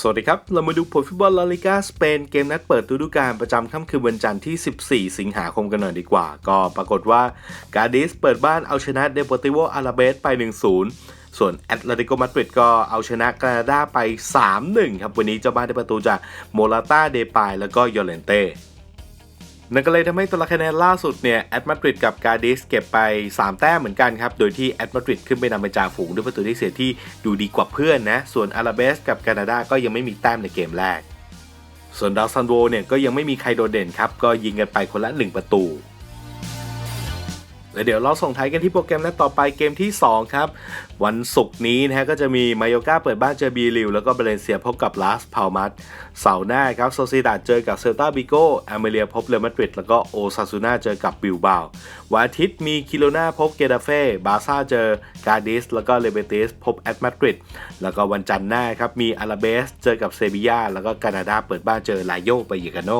สวัสดีครับ เรามาดูผลฟุตบอลลาลิกาสเปนเกมนัดเปิดฤดูกาลประจำค่ำคืนวันจันทร์ที่ 14 สิงหาคมกันหน่อยดีกว่า ก็ปรากฏว่ากาดิสเปิดบ้านเอาชนะเดโปติโวอาราเบสไป 1-0 ส่วนแอตเลติโกมาดริดก็เอาชนะกรานาดาไป 3-1 ครับ วันนี้เจ้าบ้านได้ประตูจากโมราตาเดปายแล้วก็ยอเลนเต้ นั่นก็เลยทำให้ตัวละคะแนนล่าสุดเนี่ยแอตมาดริดกับกาดิสเก็บไป 3 แต้มเหมือนกันครับ โดยที่แอตมาดริดขึ้นไปนำไปจ่าฝูงด้วยประตูที่เสียที่ดูดีกว่าเพื่อนนะ ส่วนอาราเบสกับแคนาดาก็ยังไม่มีแต้มในเกมแรก ส่วนดาวซันโวเนี่ยก็ยังไม่มีใครโดดเด่นครับ ก็ยิงกันไปคนละ 1 ประตู และเดี๋ยวเราส่งท้ายกันที่โปรแกรมนัดต่อไปเกมที่ 2 ครับ วันศุกร์นี้นะฮะก็จะมีมายกาเปิดบ้านเจอบีริวแล้วก็เบเลนเซียพบกับลาสพาวมัสเสาร์หน้าครับโซซิดาเจอกับเซลตาบิโกอเมเลียพบเรอัลมาดริดแล้วก็โอซาซูนาเจอกับบิลบาววันอาทิตย์มีคิโลนาพบเกตาเฟ่บาซ่าเจอกาดิสแล้วก็เลเบติสพบแอตมาดริดแล้วก็วันจันทร์หน้าครับมีอาราเบสเจอกับเซบียาแล้วก็กานาดาเปิดบ้านเจอลาโยไปเยกาโน